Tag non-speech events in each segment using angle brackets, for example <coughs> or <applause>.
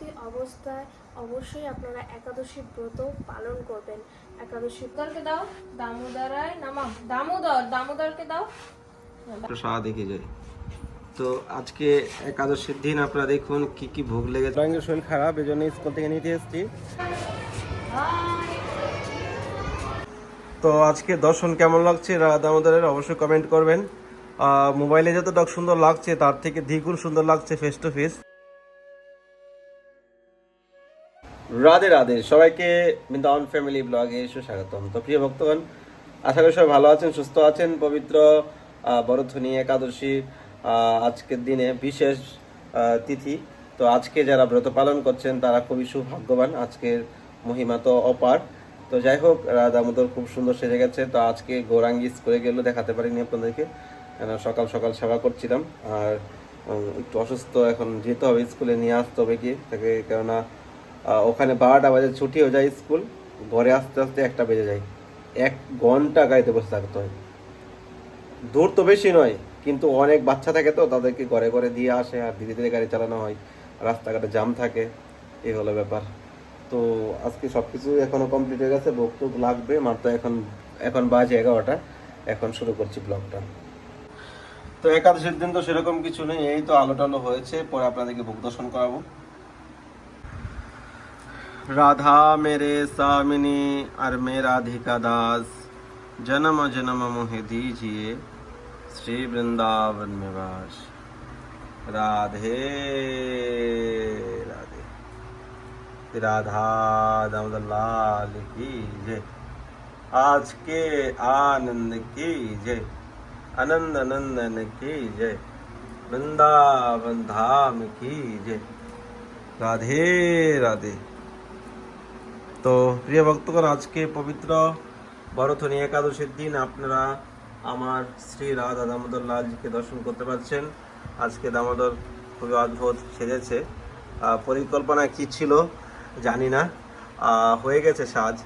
গর্ভবতী অবস্থায় অবশ্যই আপনারা একাদশী ব্রত পালন করবেন। একাদশী দামোদরকে দাও দামোদরায় নামা দামোদর দামোদরকে দাও। সারা দেখে যায় তো আজকে একাদশীর দিন আপনারা দেখুন কি কি ভোগ লেগে ড্রয়িংয়ের শরীর খারাপ এই জন্য স্কুল থেকে নিতে এসেছি। তো আজকে দর্শন কেমন লাগছে? দামোদরের অবশ্যই কমেন্ট করবেন। আহ, মোবাইলে যতটা সুন্দর লাগছে তার থেকে দ্বিগুণ সুন্দর লাগছে face to face Radhe Radhe সবাইকে বৃন্দাবন ফ্যামিলি ব্লগে সুস্বাগতম। তো প্রিয় ভক্তগণ আশা করি সবাই ভালো আছেন সুস্থ আছেন পবিত্র আহ, বরধ্বনি একাদশী আজকের দিনে বিশেষ তিথি। তো আজকে যারা ব্রত পালন করছেন তারা খুবই সুভাগ্যবান আজকের মহিমা তো অপার। তো যাই হোক দামোদর খুব সুন্দর সেজে গেছে। তো আজকে গৌরাঙ্গি স্কুলে গেলেও দেখাতে পারিনি আপনাদেরকে। সকাল সকাল সেবা করছিলাম। আর একটু অসুস্থ এখন যেতে হবে স্কুলে নিয়ে আসতে হবে কি তাকে কেননা ওখানে বারোটা বাজে, ছুটি হয়ে যায় স্কুল, ঘরে আসতে আসতে একটা বেজে যায়। এক ঘণ্টা গাড়িতে বসে থাকতে হয়। দূর তো বেশি নয়, কিন্তু অনেক বাচ্চা থাকে তো, তাদেরকে ঘরে ঘরে দিয়ে আসে আর ধীরে ধীরে গাড়ি চালানো হয়। রাস্তাঘাটে জাম থাকে এই হলো ব্যাপার। তো আজকে সব কিছু এখনও কমপ্লিট হয়ে গেছে, ভোগ টোক লাগবে, মাত্র এখন এখন বাজে এগারোটা, এখন শুরু করছি ব্লগটা তো একাদশীর দিন তো সেরকম কিছু নেই, এই তো আলো টালো হয়েছে, পরে আপনাদেরকে ভোগ দর্শন করাবো। राधा मेरे सामिनी और मैं राधिका दास, जन्म जन्म मोहे दीजिए, श्री वृंदावन में वास। राधे राधे। राधा दामोदर लाल की जय। आज के आनंद की जय। आनंद नंदन की जय। वृंदावन धाम की जय। राधे राधे। তো প্রিয় ভক্তগণ, আজকে পবিত্র বরথনী একাদশীর দিন আপনারা আমার শ্রী রাধা দামোদর লালজিকে দর্শন করতে পারছেন। আজকে দামোদর খুবই অদ্ভুত সেজেছে। পরিকল্পনা কি ছিল জানি না। হয়ে গেছে সাজ।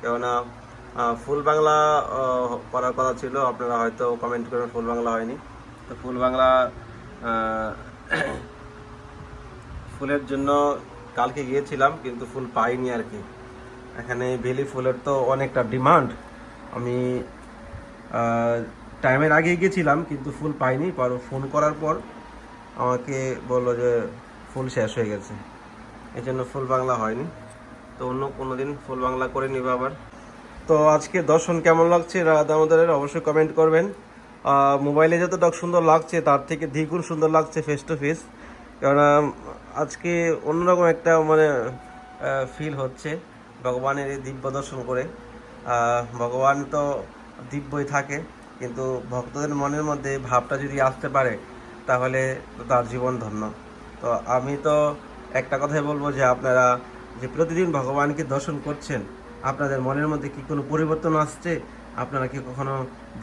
কেননা ফুল বাংলা করার কথা ছিল। আপনারা হয়তো কমেন্ট করবেন, ফুল বাংলা হয়নি। তো ফুল বাংলা <coughs> ফুলের জন্য কালকে গিয়েছিলাম, কিন্তু ফুল পাইনি আর কি। এখানে বেলি ফুলের তো অনেকটা ডিমান্ড। আমি টাইমের আগে গেছিলাম, কিন্তু ফুল পাইনি। পর ফোন করার পর আমাকে বলল যে ফুল শেষ হয়ে গেছে। এই জন্য ফুল বাংলা হয়নি। তো অন্য কোনো দিন ফুল বাংলা করে নিব আবার। তো আজকে দর্শন কেমন লাগছে? দামোদরের অবশ্যই কমেন্ট করবেন। মোবাইলে যতটা সুন্দর লাগছে, তার থেকে দ্বিগুণ সুন্দর লাগছে ফেস টু ফেস কেননা, আজকে অন্যরকম একটা মানে ফিল হচ্ছে। ভগবানের এই দিব্য দর্শন করে ভগবান তো দিব্যই থাকে, কিন্তু ভক্তদের মনের মধ্যে ভাবটা যদি আসতে পারে, তাহলে তার জীবন ধন্য। তো আমি তো একটা কথাই বলব যে আপনারা যে প্রতিদিন ভগবানকে দর্শন করছেন, আপনাদের মনের মধ্যে কি কোনো পরিবর্তন আসছে? আপনারা কি কখনো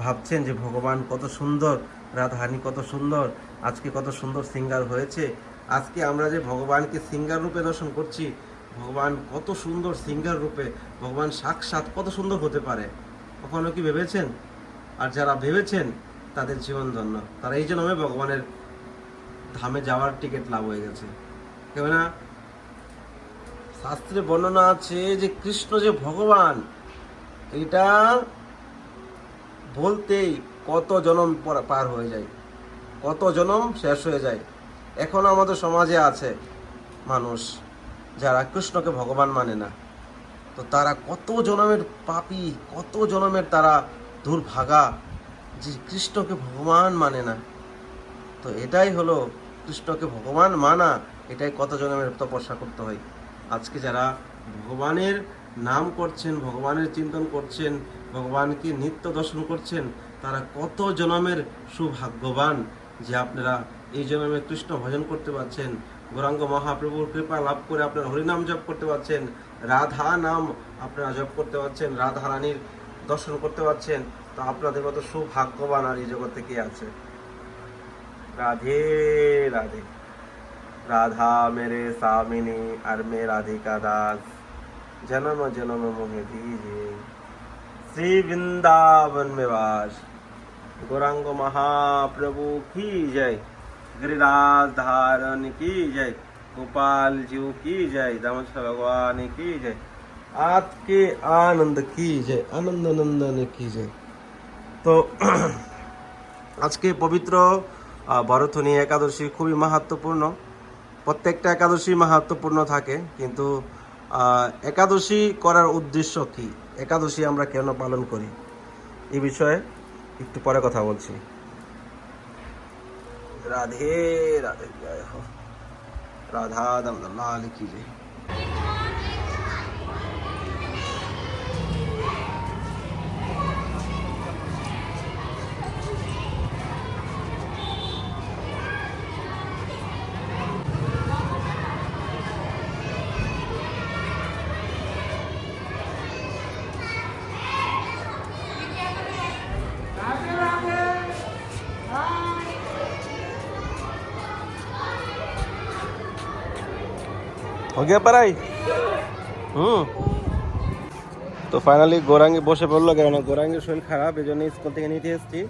ভাবছেন যে ভগবান কত সুন্দর রাধাহানি কত সুন্দর, আজকে কত সুন্দর সিঙ্গার হয়েছে? আজকে আমরা যে ভগবানকে সিঙ্গার রূপে দর্শন করছি ভগবান কত সুন্দর সিঙ্গার রূপে ভগবান সাক্ষাৎ কত সুন্দর হতে পারে। কখনো কি ভেবেছেন? আর যারা ভেবেছেন, তাদের জীবন ধন্য। তারা এই জন্য ভগবানের ধামে যাওয়ার টিকিট লাভ হয়ে গেছে। কেননা শাস্ত্রে বর্ণনা আছে যে কৃষ্ণ যে ভগবান, এটা বলতেই কত জনম পার হয়ে যায়। কত জনম শেষ হয়ে যায়। এখনও আমাদের সমাজে আছে মানুষ। যারা কৃষ্ণকে ভগবান মানে না, তো তারা কত জনমের পাপী, কত জনমের তারা দুর্ভাগা যে কৃষ্ণকে ভগবান মানে না। তো এটাই হলো কৃষ্ণকে ভগবান মানা, এটাই কত জনমের তপস্যা করতে হয়। আজকে যারা ভগবানের নাম করছেন, ভগবানের চিন্তন করছেন, ভগবানকে নিত্য দর্শন করছেন, তারা কত জনমের সুভাগ্যবান যে আপনারা এই জন্মে কৃষ্ণ ভজন করতে পারছেন গৌরাঙ্গ মহাপ্রভুর কৃপা লাভ করে আপনারা হরিনাম জপ করতে পারছেন, রাধা নাম আপনারা জপ করতে পারছেন, রাধা রানীর দর্শন করতে পারছেন, তা আপনাদের মতো সৌভাগ্যবান আর এই জগতে কে আছে। রাধে রাধে। রাধা মেরে সামিনী আর মে রাধিকা দাস। জনম জনম মোহে দিজে। শ্রী বৃন্দাবন মেবাস গৌরাঙ্গ মহাপ্রভু কি জয়। गिरिराज धारण की जय गोपाल जीव की जय दामोदर भगवान की जय आपके आनंद की जय आनंद नंदन की जय তো আজকে পবিত্র আহ, ভরথনী একাদশী খুবই মাহাত্মপূর্ণ প্রত্যেকটা একাদশী মাহাত্মপূর্ণ থাকে কিন্তু আহ, একাদশী করার উদ্দেশ্য কি একাদশী আমরা কেন পালন করি এই বিষয়ে একটু পরে কথা বলছি রাধে রাধে জয় হো রাধা দামোদর লাল हो गया पढ़ाई হুম তো ফাইনালি গোরাঙ্গি বসে পড়লো কেন গোরাঙ্গির শরীর খারাপ এই জন্য স্কুল থেকে নিতে এসেছি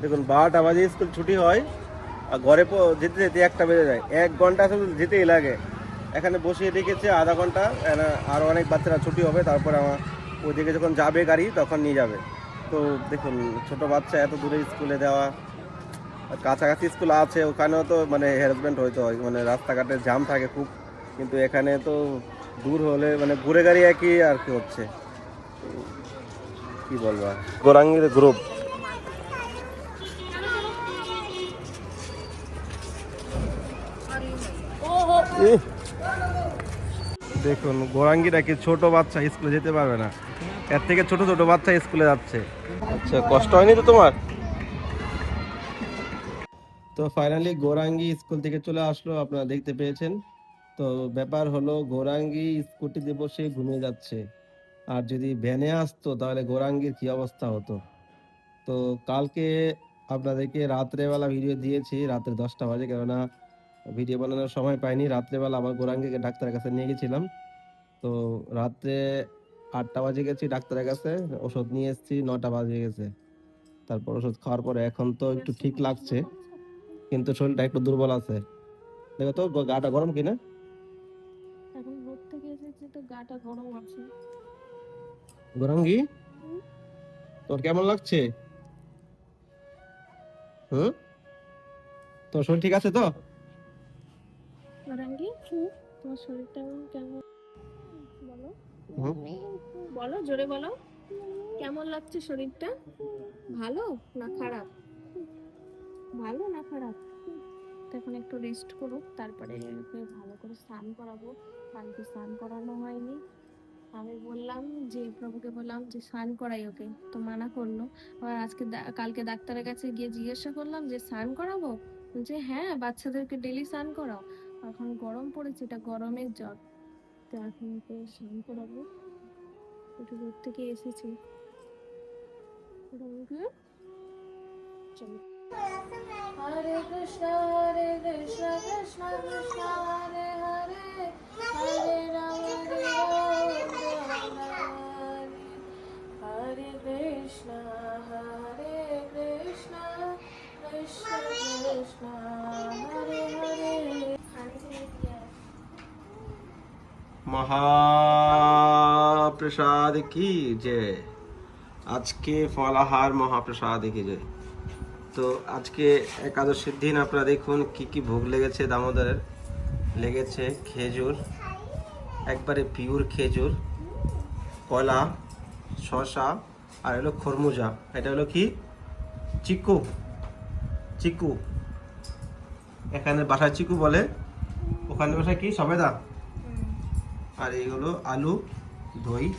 দেখুন বারোটা বাজে স্কুল ছুটি হয় আর ঘরে প- যেতে যেতে একটা বেজে যায় এক ঘন্টা শুধু যেতেই লাগে এখানে বসিয়ে রেখেছে আধা ঘন্টা আরও অনেক বাচ্চারা ছুটি হবে তারপরে আমার ওইদিকে যখন যাবে গাড়ি তখন নিয়ে যাবে তো দেখুন ছোট বাচ্চা এত দূরে স্কুলে দেওয়া আর কাছাকাছি স্কুল আছে ওখানেও তো মানে হ্যারাসমেন্ট হইতে হয় মানে রাস্তাঘাটে জাম থাকে খুব কিন্তু এখানে তো দূর হলে মানে ঘুরে গাড়ি একই আর কি হচ্ছে। কি বলব গোরাঙ্গির গ্রুপ। দেখুন গোরাঙ্গিটা কি ছোট বাচ্চা স্কুলে যেতে পারবে না। এর থেকে ছোট ছোট বাচ্চা স্কুলে যাচ্ছে। আচ্ছা কষ্ট হয়নি তো তোমার? তো ফাইনালি গোরাঙ্গি স্কুল থেকে চলে আসলো আপনারা দেখতে পেয়েছেন। তো ব্যাপার হলো গৌরাঙ্গি স্কুটিতে বসে ঘুমিয়ে যাচ্ছে। আর যদি ভ্যানে আসতো তাহলে গৌরাঙ্গির কি অবস্থা হতো? তো কালকে আপনাদেরকে রাত্রেবেলা ভিডিও দিয়েছি, রাত্রে দশটা বাজে, কেননা ভিডিও বানানোর সময় পাইনি। রাত্রেবেলা আবার গোরাঙ্গিকে ডাক্তারের কাছে নিয়ে গেছিলাম। তো রাত্রে আটটা বাজে গেছি ডাক্তারের কাছে, ওষুধ নিয়ে এসেছি, নটা বাজে গেছে। তারপর ওষুধ খাওয়ার পরে এখন তো একটু ঠিক লাগছে, কিন্তু শরীরটা একটু দুর্বল আছে। দেখো তো গাটা গরম কিনা? গরঙ্গি? তোর কেমন লাগছে? হুম? তোর শরীর ঠিক আছে তো? রাঙ্গি তোমার শরীরটা কেমন? বলো। বলো জোরে বলো। কেমন লাগছে শরীরটা? ভালো না খারাপ? ভালো না খারাপ? এখন একটু রেস্ট করুক তারপরে ভালো করে স্নান করাবো। কালকে স্নান করানো হয়নি। আমি বললাম যে প্রভুকে বললাম যে স্নান করাই ওকে। তো মানা করল। আবার আজকে কালকে ডাক্তারের কাছে গিয়ে জিজ্ঞাসা করলাম যে স্নান করাবো? যে হ্যাঁ বাচ্চাদেরকে ডেলি স্নান করাও। এখন গরম পড়েছে, এটা গরমের জ্বর। তো এখন ওকে স্নান করাবো। একটু দূর থেকে এসেছি। চলো। হরে কৃষ্ণ হরে কৃষ্ণ কৃষ্ণ কৃষ্ণ, হরে হরে হরে রাম হরে রাম হরে কৃষ্ণ হরে কৃষ্ণ কৃষ্ণ কৃষ্ণ, হরে হরে। মহাপ্রসাদ কি যে আজকে ফলাহার মহাপ্রসাদ কি যে তো আজকে একাদশীর দিন আপনারা দেখুন কি কি ভোগ লেগেছে, দামোদরের। লেগেছে খেজুর, একবারে পিওর খেজুর, কলা, শসা, আর হলো খরমুজা। এটা হলো কি? চিকু। চিকু। এখানে বাসায় চিকু বলে। ওখানে বাসায় কি? সবেদা। আর এইগুলো আলু, দই,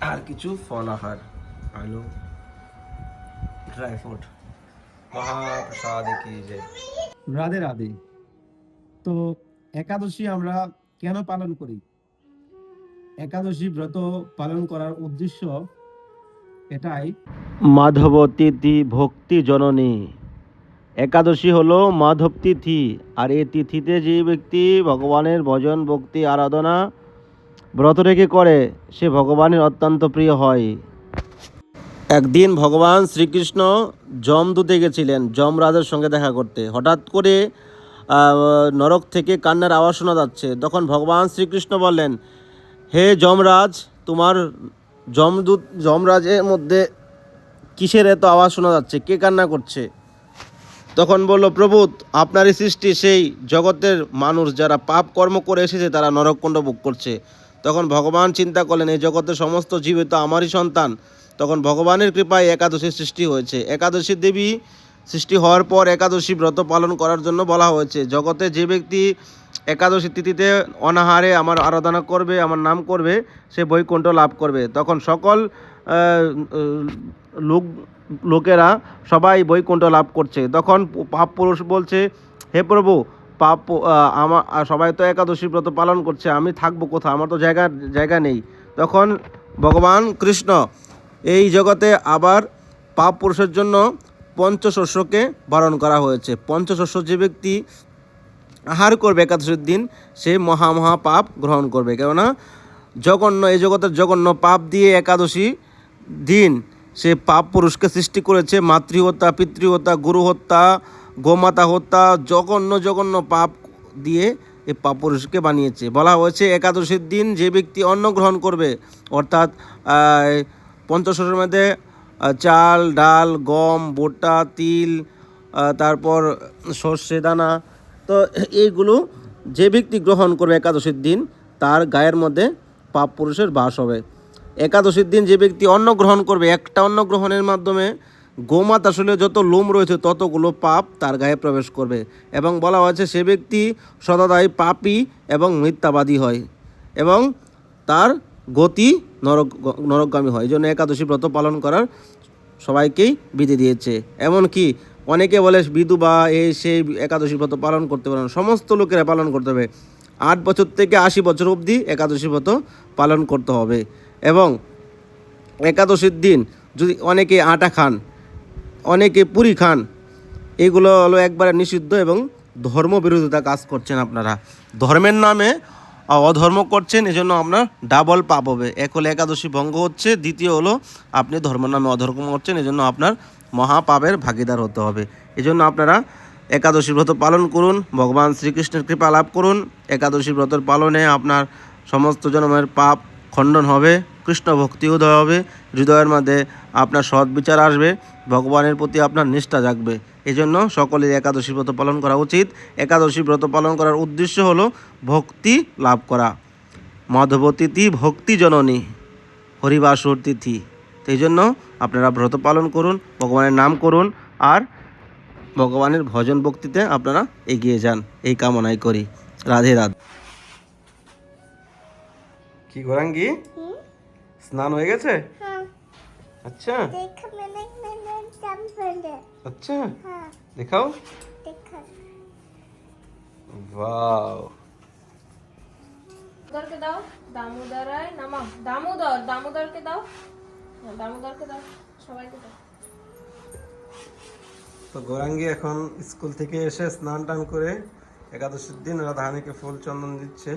আর কিছু ফল আহার। আলু ড্রাই ফ্রুট মহাপ্রসাদ কি যে? রাধে রাধে। তো একাদশী আমরা কেন পালন করি? একাদশী ব্রত পালন করার উদ্দেশ্য এটাই। মাধব তিথি ভক্তি জননী। একাদশী হলো মাধব তিথি আর এই তিথিতে যে ব্যক্তি ভগবানের ভজন ভক্তি আরাধনা ব্রত রেখে করে সে ভগবানের অত্যন্ত প্রিয় হয়। একদিন ভগবান শ্রীকৃষ্ণ যমদূতে গেছিলেন, যমরাজের সঙ্গে দেখা করতে। হঠাৎ করে নরক থেকে কান্নার আওয়াজ শোনা যাচ্ছে। তখন ভগবান শ্রীকৃষ্ণ বললেন, হে যমরাজ, তোমার যমদূত যমরাজের মধ্যে কিসের এত আওয়াজ শোনা যাচ্ছে? কে কান্না করছে? তখন বলল প্রভু আপনারই সৃষ্টি সেই জগতের মানুষ, যারা পাপ কর্ম করে এসেছে, তারা নরককুণ্ড ভোগ করছে। তখন ভগবান চিন্তা করলেন, এই জগতের সমস্ত জীব তো আমারই সন্তান। তখন ভগবানের কৃপায় একাদশীর সৃষ্টি হয়েছে। একাদশী দেবী সৃষ্টি হওয়ার পর একাদশী ব্রত পালন করার জন্য বলা হয়েছে, জগতে যে ব্যক্তি একাদশী তিথিতে অনাহারে আমার আরাধনা করবে, আমার নাম করবে, সে বৈকুণ্ঠ লাভ করবে। তখন সকল লোক, লোকেরা সবাই বৈকুণ্ঠ লাভ করছে। তখন পাপ পুরুষ বলছে, হে প্রভু, পাপ আমার সবাই তো একাদশী ব্রত পালন করছে, আমি থাকব কোথাও আমার তো জায়গা জায়গা নেই। তখন ভগবান কৃষ্ণ এই জগতে আবার পাপ পুরুষের জন্য পঞ্চশস্যকে বারণ করা হয়েছে। পঞ্চশস্য যে ব্যক্তি আহার করবে একাদশীর দিন, সে মহা মহা পাপ গ্রহণ করবে। কেননা জঘন্য, এই জগতের জঘন্য পাপ দিয়ে একাদশী দিন, সে পাপ পুরুষকে সৃষ্টি করেছে। মাতৃহত্যা, পিতৃহত্যা গুরু হত্যা গোমাতা হত্যা, জঘন্য জঘন্য পাপ দিয়ে এই পাপ পুরুষকে বানিয়েছে। বলা হয়েছে, একাদশীর দিন যে ব্যক্তি অন্ন গ্রহণ করবে, অর্থাৎ আহ, পঞ্চশস্যের মধ্যে চাল ডাল গম ভুট্টা তিল তারপর সর্ষে দানা। তো এইগুলো যে ব্যক্তি গ্রহণ করবে একাদশীর দিন তার গায়ের মধ্যে পাপ পুরুষের বাস হবে। একাদশীর দিন যে ব্যক্তি অন্ন গ্রহণ করবে একটা অন্ন গ্রহণের মাধ্যমে গোমাত আসলে যত লোম রয়েছে ততগুলো পাপ তার গায়ে প্রবেশ করবে। এবং বলা হয়েছে সে ব্যক্তি সদাদাই পাপি এবং মিথ্যাবাদী হয়। এবং তার গতি নরক, নরকগামী হয়। এই জন্য একাদশী ব্রত পালন করার সবাইকেই বিধি দিয়েছে। এমনকি অনেকে বলে বিধবা এই সেই একাদশী ব্রত পালন করতে পারেন সমস্ত লোকেরা পালন করতে হবে। আট বছর থেকে আশি বছর অবধি একাদশী ব্রত পালন করতে হবে। এবং একাদশীর দিন যদি অনেকে আটা খান, অনেকে পুরি খান, এগুলো হলো একবারে নিষিদ্ধ এবং ধর্ম বিরোধিতা কাজ করছেন আপনারা। ধর্মের নামে অধর্ম করছেন, এজন্য আপনার ডাবল পাপ হবে। এক হলো একাদশী ভঙ্গ হচ্ছে, দ্বিতীয় হলো আপনি ধর্ম নামে অধর্ম করছেন, এজন্য আপনার মহাপাপের ভাগিদার হতে হবে। এজন্য আপনারা একাদশী ব্রত পালন করুন, ভগবান শ্রীকৃষ্ণের কৃপা লাভ করুন। একাদশী ব্রতের পালনে আপনার সমস্ত জন্মের পাপ খণ্ডন হবে। কৃষ্ণ ভক্তি উদয় হবে, হৃদয়ের মধ্যে আপনার সৎ বিচার আসবে, ভগবানের প্রতি আপনার নিষ্ঠা জাগবে। এই জন্য সকলের একাদশী ব্রত পালন করা উচিত। একাদশী ব্রত পালন করার উদ্দেশ্য হলো ভক্তি লাভ করা। মধবতিথি ভক্তি জননী, হরিবাসুর তিথি। এই জন্য আপনারা ব্রত পালন করুন, ভগবানের নাম করুন, আর ভগবানের ভজন ভক্তিতে আপনারা এগিয়ে যান। এই কামনাই করি। রাধে রাধে। কি গোরাঙ্গি? স্নান হয়ে গেছে? আচ্ছা। আচ্ছা। দেখাও। ওয়াও। দাও। দামোদরায় নামা দামোদর দাও। হ্যাঁ, দাও। দাও। তো গৌরাঙ্গি এখন স্কুল থেকে এসে স্নান টান করে একাদশীর দিন রাধাহানিকে ফুল চন্দন দিচ্ছে।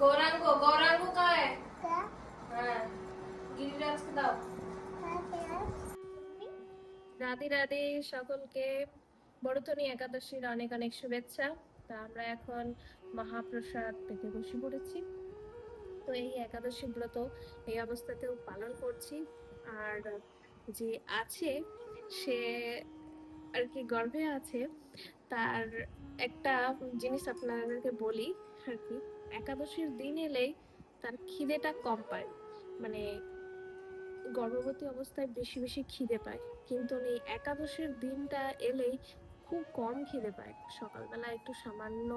গৌরাঙ্গ গৌরাঙ্গ কায়? রাধে রাধে সকলকে। বড়তনী একাদশীর অনেক অনেক শুভেচ্ছা। তা আমরা এখন মহাপ্রসাদ পেতে বসে পড়েছি। তো এই একাদশী ব্রত এই অবস্থাতেও পালন করছি। আর যে আছে সে আর কি গর্ভে আছে তার একটা জিনিস আপনাদেরকে বলি আর কি। একাদশীর দিন এলেই তার খিদেটা কম পায়। মানে গর্ভবতী অবস্থায় বেশি বেশি খিদে পায়। কিন্তু এই একাদশীর দিনটা এলেই খুব কম খিদে পায়। সকালবেলা একটু সামান্য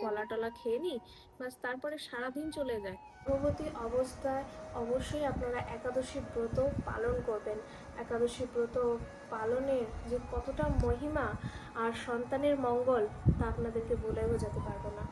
কলা টলা খেয়ে নিই, বাস তারপরে সারাদিন চলে যায়। গর্ভবতী অবস্থায় অবশ্যই আপনারা একাদশী ব্রত পালন করবেন। একাদশী ব্রত পালনের যে কতটা মহিমা আর সন্তানের মঙ্গল তা আপনাদেরকে বলে বোঝাতে পারব না।